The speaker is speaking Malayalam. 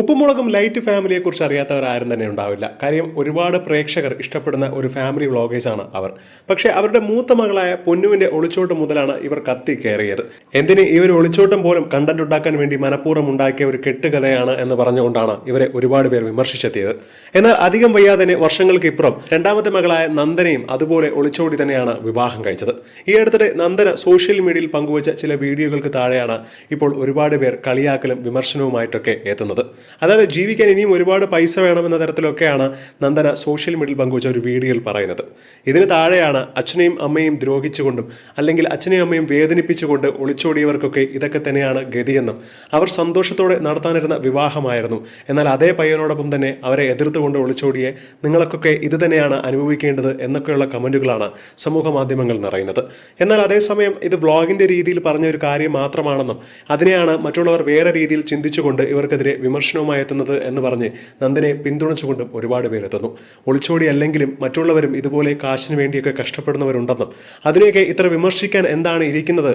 ഉപ്പുമുളകും ലൈറ്റ് ഫാമിലിയെ കുറിച്ച് അറിയാത്തവർ ആരും തന്നെ ഉണ്ടാവില്ല. കാര്യം ഒരുപാട് പ്രേക്ഷകർ ഇഷ്ടപ്പെടുന്ന ഒരു ഫാമിലി വ്ളോഗേഴ്സാണ് അവർ. പക്ഷേ അവരുടെ മൂത്ത മകളായ പൊന്നുവിന്റെ ഒളിച്ചോട്ടം മുതലാണ് ഇവർ കത്തി കയറിയത്. എന്തിന് ഈ ഒരു ഒളിച്ചോട്ടം പോലും കണ്ടന്റ് ഉണ്ടാക്കാൻ വേണ്ടി മനഃപൂർവം ഉണ്ടാക്കിയ ഒരു കെട്ടുകഥയാണ് എന്ന് പറഞ്ഞുകൊണ്ടാണ് ഇവരെ ഒരുപാട് പേർ വിമർശിച്ചെത്തിയത്. എന്നാൽ അധികം വയ്യാതെ തന്നെ വർഷങ്ങൾക്ക് ഇപ്പുറം രണ്ടാമത്തെ മകളായ നന്ദനയും അതുപോലെ ഒളിച്ചോടി തന്നെയാണ് വിവാഹം കഴിച്ചത്. ഈ അടുത്തിടെ നന്ദന സോഷ്യൽ മീഡിയയിൽ പങ്കുവച്ച ചില വീഡിയോകൾക്ക് താഴെയാണ് ഇപ്പോൾ ഒരുപാട് പേർ കളിയാക്കലും വിമർശനവുമായിട്ടൊക്കെ എത്തുന്നത്. അതായത് ജീവിക്കാൻ ഇനിയും ഒരുപാട് പൈസ വേണമെന്ന തരത്തിലൊക്കെയാണ് നന്ദന സോഷ്യൽ മീഡിയയിൽ പങ്കുവച്ച ഒരു വീഡിയോയിൽ പറയുന്നത്. ഇതിന് താഴെയാണ് അച്ഛനെയും അമ്മയും ദ്രോഹിച്ചുകൊണ്ടും അല്ലെങ്കിൽ അച്ഛനെയും അമ്മയും വേദനിപ്പിച്ചുകൊണ്ട് ഒളിച്ചോടിയവർക്കൊക്കെ ഇതൊക്കെ തന്നെയാണ് ഗതിയെന്നും അവർ സന്തോഷത്തോടെ നടത്താനിരുന്ന വിവാഹമായിരുന്നു. എന്നാൽ അതേ പയ്യനോടൊപ്പം തന്നെ അവരെ എതിർത്തുകൊണ്ട് ഒളിച്ചോടിയെ നിങ്ങൾക്കൊക്കെ ഇത് തന്നെയാണ് അനുഭവിക്കേണ്ടത് എന്നൊക്കെയുള്ള കമന്റുകളാണ് സമൂഹ മാധ്യമങ്ങൾ നിറയുന്നത്. എന്നാൽ അതേസമയം ഇത് ബ്ലോഗിന്റെ രീതിയിൽ പറഞ്ഞ ഒരു കാര്യം മാത്രമാണെന്നും അതിനെയാണ് മറ്റുള്ളവർ വേറെ രീതിയിൽ ചിന്തിച്ചുകൊണ്ട് ഇവർക്കെതിരെ വിമർശനവുമായി എത്തുന്നത് എന്ന് പറഞ്ഞ് നന്ദനെ പിന്തുണച്ചുകൊണ്ടും ഒരുപാട് പേരെത്തുന്നു. ഒളിച്ചോടി അല്ലെങ്കിലും മറ്റുള്ളവരും ഇതുപോലെ കാശിന് വേണ്ടിയൊക്കെ കഷ്ടപ്പെടുന്നവരുണ്ടെന്നും അതിനെയൊക്കെ ഇത്ര വിമർശിക്കാൻ എന്താണ് ഇരിക്കുന്നത്